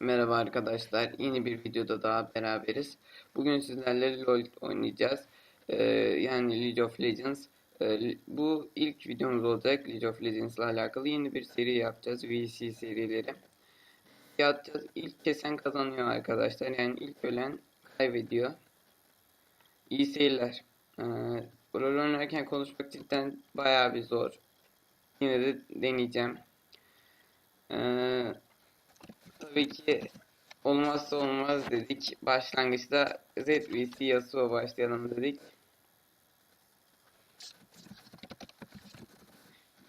Merhaba arkadaşlar. Yeni bir videoda daha beraberiz. Bugün sizlerle LoL oynayacağız. Ee, yani League of Legends. Ee, bu ilk videomuz olacak. League of Legends ile alakalı yeni bir seri yapacağız. VC serileri. Yapacağız. İlk kesen kazanıyor arkadaşlar. Yani ilk ölen kaybediyor. İyi seyirler. Ee, rol oynarken konuşmak cidden bayağı bir zor. Yine de deneyeceğim. Ee, Tabii ki olmazsa olmaz dedik. Başlangıçta ZVC Yasuo başlayalım dedik.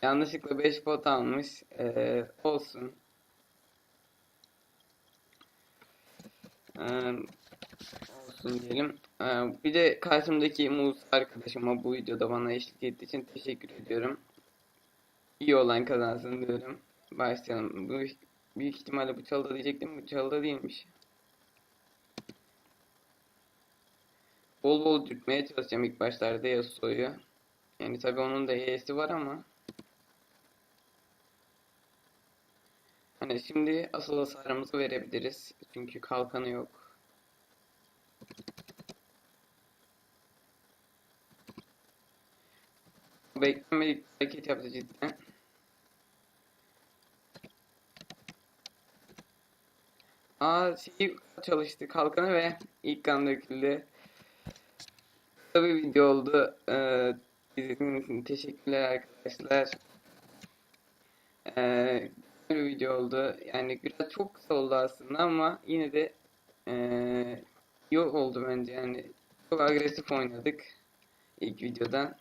Yanlışlıkla 5 pot almış. Ee, olsun. Ee, olsun diyelim. Ee, bir de karşımdaki Musa arkadaşıma bu videoda bana eşlik ettiği için teşekkür ediyorum. İyi olan kazansın diyorum. Başlayalım. Bu Büyük ihtimalle bu çalıda diyecektim. Bu çalıda değilmiş. Bol bol dürtmeye çalışacağım ilk başlarda Yasuo'yu. Yani tabi onun da E'si var ama. Hani şimdi asıl hasarımızı verebiliriz. Çünkü kalkanı yok. Beklemedik hareket yaptı cidden. Aa şey çalıştı kalkanı ve ilk kan döküldü. Tabii video oldu. Ee, izlediğiniz için teşekkürler arkadaşlar. Ee, bir video oldu. Yani biraz çok kısa oldu aslında ama yine de ee, iyi oldu bence yani. Çok agresif oynadık ilk videodan.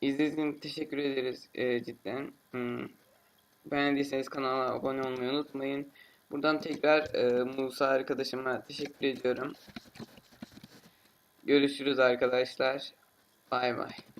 İzlediğiniz için teşekkür ederiz ee, cidden. Hmm. Beğendiyseniz kanala abone olmayı unutmayın. Buradan tekrar e, Musa arkadaşıma teşekkür ediyorum. Görüşürüz arkadaşlar. Bay bay.